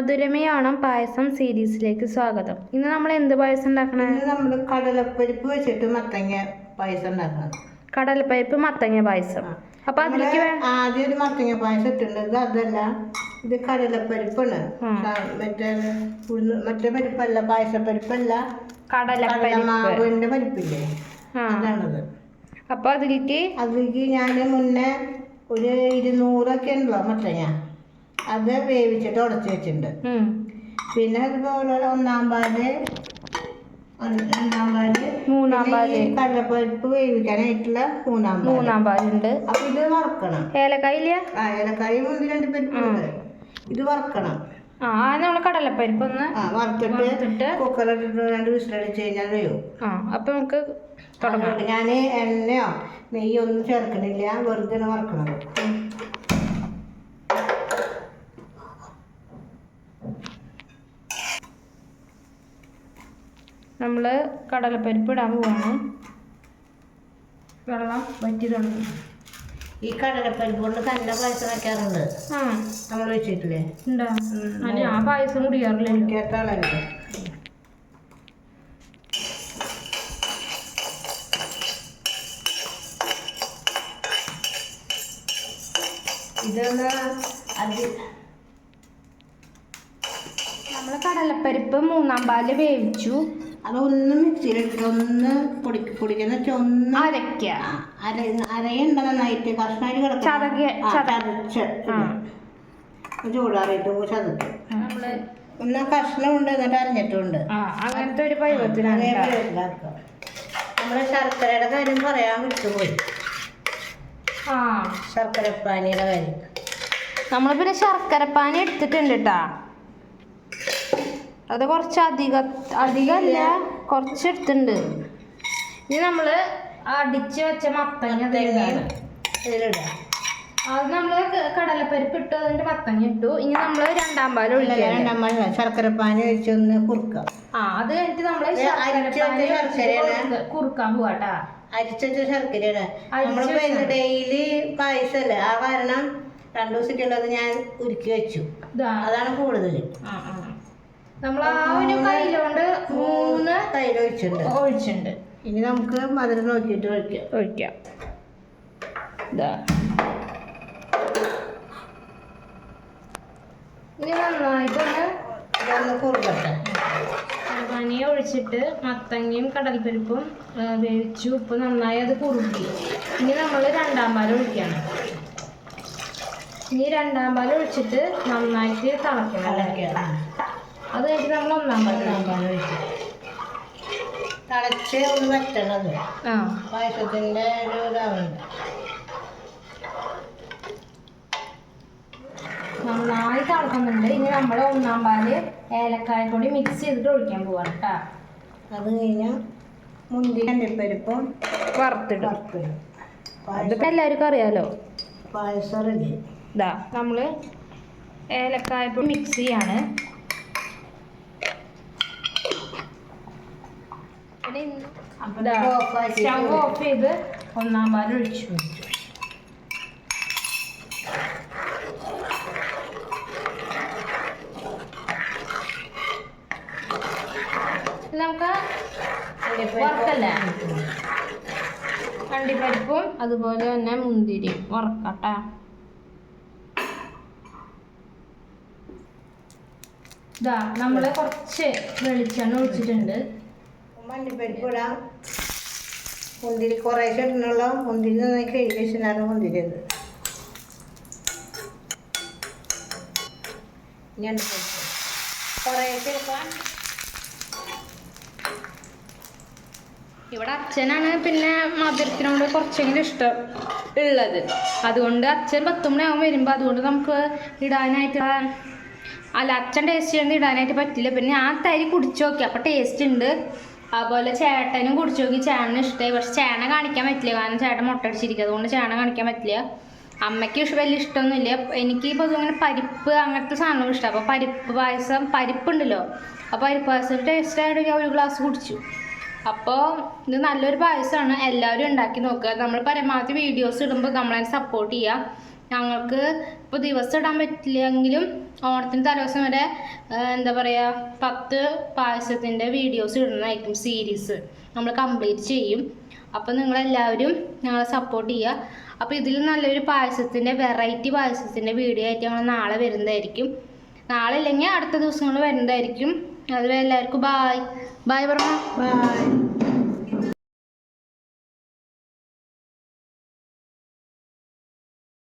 മധുരമയോണം പായസം സീരീസിലേക്ക് സ്വാഗതം. ഇന്ന് നമ്മൾ എന്ത് പായസം ഉണ്ടാക്കണേ? നമ്മൾ കടലപ്പരിപ്പ് വെച്ചിട്ട് മത്തങ്ങ പായസം ഉണ്ടാക്കണം. കടലപ്പരിപ്പ് മത്തങ്ങ പായസം. അപ്പൊ അതിലേക്ക് ആദ്യം ഒരു മത്തങ്ങ പായസം ഇട്ടുണ്ട് ഇത് അതല്ല ഇത് കടലപ്പരിപ്പാണ്. മറ്റേ മറ്റേ പരിപ്പല്ല പായസപ്പരിപ്പല്ല. കടലപ്പരിപ്പിന്റെ കടലമാവിന്റെ പരിപ്പില്ലേ? അതാണത്. അപ്പൊ അതിലേക്ക് അതിലേക്ക് ഞാൻ മുന്നേ ഒരു ഇരുന്നൂറൊക്കെ ഉണ്ടല്ലോ മത്തങ്ങ. അത് വേവിച്ചിട്ട് ഉടച്ച് വെച്ചിട്ടുണ്ട്. പിന്നെ അതുപോലെ ഒന്നാം പാൽ ഒന്ന് രണ്ടാം പാൽ മൂന്നാം പാൽ. കടലപ്പരിപ്പ് വേവിക്കാനായിട്ടുള്ള മൂന്നാം മൂന്നാം പാലുണ്ട്. അപ്പൊ ഇത് വറക്കണം. ഏലക്കായില്ല ആ ഏലക്കായ മുന്തി രണ്ട് പരിപ്പുണ്ട്. ഇത് വറക്കണം. ആ നമ്മൾ കടലപ്പരിപ്പ് ഒന്ന് വറുത്തിട്ട് കുക്കറിട്ടിട്ട് രണ്ട് വിസിലടിച്ച് കഴിഞ്ഞാൽ കഴിയും ആ അപ്പൊ നമുക്ക് തുടങ്ങാം. ഞാൻ എണ്ണയോ നെയ്യോ ഒന്നും ചേർക്കണില്ല. വെറുതെ ആണ് നമ്മൾ കടലപ്പരിപ്പ് ഇടാൻ പോവാണ്. വെള്ളം വറ്റി തുടങ്ങി ഈ കടലപ്പരിപ്പ് കൊണ്ട് തന്നെ പായസം വെക്കാറുണ്ട്. ആ. നമ്മൾ വെച്ചിട്ടില്ലേ? ഉണ്ടോ ആ, ഞാൻ പായസം കുടിക്കാറില്ല കേട്ടാളല്ലേ ഇതൊന്ന് അതി നമ്മൾ കടലപ്പരിപ്പ് മൂന്നാം പാൽ വേവിച്ചു. അതൊന്ന് മിക്സിയിലിട്ടിട്ട് ഒന്ന് പൊടി പൊടിക്കുന്ന വെച്ചാൽ ഒന്ന് അരയ്ക്ക. അര അരയുണ്ട നന്നായിട്ട് കഷ്ണമായിട്ട് കിടക്കും ചതച്ച്. ചൂടാറിയിട്ട് ചതക്ക്. എന്നാ കഷ്ണമുണ്ട് എന്നിട്ട് അരഞ്ഞിട്ടുണ്ട്. അങ്ങനത്തെ ഒരു പരുവത്തിലാണ് അതേ ട്ടാ. ശർക്കരയുടെ കാര്യം പറയാൻ വിട്ടുപോയി. ആ. ശർക്കരപ്പാനിയുടെ കാര്യം. നമ്മൾ പിന്നെ ശർക്കരപ്പാനി എടുത്തിട്ടുണ്ട് കേട്ടാ അത് കുറച്ച് അധിക അധികമല്ല കുറച്ച് എടുത്തിട്ടുണ്ട് ഇനി നമ്മൾ അടിച്ച് വെച്ച മത്തങ്ങ ഇതിലിടുക അത് നമ്മൾ ക- കടലപ്പരിപ്പ് ഇട്ടു അതിന്റെ മത്തങ്ങ ഇട്ടു. ഇനി നമ്മൾ രണ്ടാം പാൽ ഇല്ല, ഒഴിക്കാം രണ്ടാം മണി ശർക്കരപ്പാനി ഒഴിച്ചൊന്ന് കുറുക്കുക ആ അത് കഴിഞ്ഞിട്ട് നമ്മൾ കുറുക്കാൻ പോവാട്ടാ അരിച്ചുവെച്ച ശർക്കരയാണ്. നമ്മളിപ്പോ ഡെയിലി പായസല്ലേ? ആ കാരണം രണ്ടു ദിവസത്തേക്കുള്ളത് ഞാൻ ഉരുക്കി വെച്ചു. അതാണ് കൂടുതൽ ആ ആ. നമ്മൾ ആ ഒരു കയ്യിലോണ്ട് മൂന്ന് തൈര് ഒഴിച്ചിട്ടുണ്ട്. ഒഴിച്ചിട്ടുണ്ട്. ഇനി നമുക്ക് മധുരം നോക്കിയിട്ട് ഒഴിക്കാം. ഒഴിക്കാം. ഇതാ ഇനി നന്നായിട്ടൊന്ന് ഇതൊന്ന് കുറുകട്ടെ പനിയെ ഒഴിച്ചിട്ട് മത്തങ്ങയും കടൽപ്പരിപ്പും വേവിച്ചു ഉപ്പ് നന്നായി അത് കുറുക്കി. ഇനി നമ്മൾ രണ്ടാം പാൽ ഒഴിക്കണം. ഇനി രണ്ടാം പാൽ ഒഴിച്ചിട്ട് നന്നായിട്ട് തിളക്കണം. അത് കഴിഞ്ഞിട്ട് നമ്മൾ ഒന്നാം പാൽ ഒഴിക്കുക. തിളച്ച് ഒന്ന് വറ്റണത് ആ. പായസത്തിന്റെ ഒരു ഇതാവുന്നുണ്ട് നന്നായി തിളക്കുന്നുണ്ട്. ഇനി നമ്മൾ ഒന്നാം പാൽ ഏലക്കായ കൂടി മിക്സ് ചെയ്തിട്ട് ഒഴിക്കാൻ പോവാണ് കേട്ടോ അത് കഴിഞ്ഞാൽ മുന്തിരി അണ്ടിപ്പരിപ്പും വറുത്തിടും. വറുത്തിടും. അതിപ്പോൾ എല്ലാവർക്കും അറിയാലോ? പായസം റെഡി ഇതാ നമ്മൾ ഏലക്കായ പൊടി മിക്സ് ചെയ്യാണ് പിന്നെ ഇന്ന് അപ്പം ഇതാ, ഓഫ് ആക്കി സ്റ്റവ് ഓഫ് ചെയ്ത് ഒന്നാം പാൽ ഒഴിച്ചു നമുക്ക് വറുക്കല്ലേ? അണ്ടിപ്പരിപ്പും. അതുപോലെ തന്നെ മുന്തിരി വറക്കട്ടെ. ഇതാ നമ്മൾ കുറച്ച് വെളിച്ചെണ്ണ ഒഴിച്ചിട്ടുണ്ട്. അണ്ടിപ്പരിപ്പ് ഇടാം മുന്തിരി കുറേശ്ശെ ഇടണുള്ള മുന്തിരി നന്നായി കഴുകി വെച്ചിട്ടാണ് മുന്തിരി ഇത് കുറേശ്ശെ എടുക്കാം ഇവിടെ അച്ഛനാണ് പിന്നെ മധുരത്തിനോട് കുറച്ചെങ്കിലും ഇഷ്ടം ഉള്ളത്. അതുകൊണ്ട് അച്ഛൻ പത്ത് മണിയാകുമ്പോൾ വരുമ്പോൾ അതുകൊണ്ട് നമുക്ക് ഇടാനായിട്ട് അല്ല അച്ഛൻ ടേസ്റ്റ് ചെയ്യുന്നത് ഇടാനായിട്ട് പറ്റില്ല. പിന്നെ ആ തരി കുടിച്ചു നോക്കി. അപ്പോൾ ടേസ്റ്റ് ഉണ്ട്. അതുപോലെ ചേട്ടനും കുടിച്ചു നോക്കി. ചേട്ടന് ഇഷ്ടമായി പക്ഷെ ചേട്ടനെ കാണിക്കാൻ പറ്റില്ല. കാരണം ചേട്ടൻ മുട്ടടിച്ചിരിക്കുക അതുകൊണ്ട് ചേട്ടനെ കാണിക്കാൻ പറ്റില്ല. അമ്മയ്ക്ക് വലിയ ഇഷ്ടമൊന്നുമില്ല. എനിക്ക് ഇപ്പോൾ ഇങ്ങനെ പരിപ്പ് അങ്ങനത്തെ സാധനങ്ങൾ ഇഷ്ടമാണ്. അപ്പോൾ പരിപ്പ് പായസം പരിപ്പുണ്ടല്ലോ. അപ്പോൾ പരിപ്പ് പായസം ടേസ്റ്റ് ആയിട്ട് ഞാൻ ഒരു ഗ്ലാസ് കുടിച്ചു. അപ്പോൾ ഇത് നല്ലൊരു പായസമാണ്. എല്ലാവരും ഉണ്ടാക്കി നോക്കുക. നമ്മൾ പരമാവധി വീഡിയോസ് ഇടുമ്പോൾ നമ്മളതിനെ സപ്പോർട്ട് ചെയ്യുക. ഞങ്ങൾക്ക് ഇപ്പൊ ദിവസം ഇടാൻ പറ്റില്ലെങ്കിലും ഓണത്തിന് തലേദിവസം വരെ എന്താ പറയുക പത്ത് പായസത്തിന്റെ വീഡിയോസ് ഇടുന്നതായിരിക്കും സീരീസ് നമ്മൾ കംപ്ലീറ്റ് ചെയ്യും. അപ്പോൾ നിങ്ങളെല്ലാവരും ഞങ്ങളെ സപ്പോർട്ട് ചെയ്യുക. അപ്പോൾ ഇതിൽ നല്ലൊരു പായസത്തിന്റെ വെറൈറ്റി പായസത്തിന്റെ വീഡിയോ ആയിട്ട് ഞങ്ങൾ നാളെ വരുന്നതായിരിക്കും. നാളെ ഇല്ലെങ്കിൽ അടുത്ത ദിവസങ്ങൾ വരുന്നതായിരിക്കും. അതുവരെ എല്ലാവർക്കും ബായ് ബായ് പറഞ്ഞു? ബൈ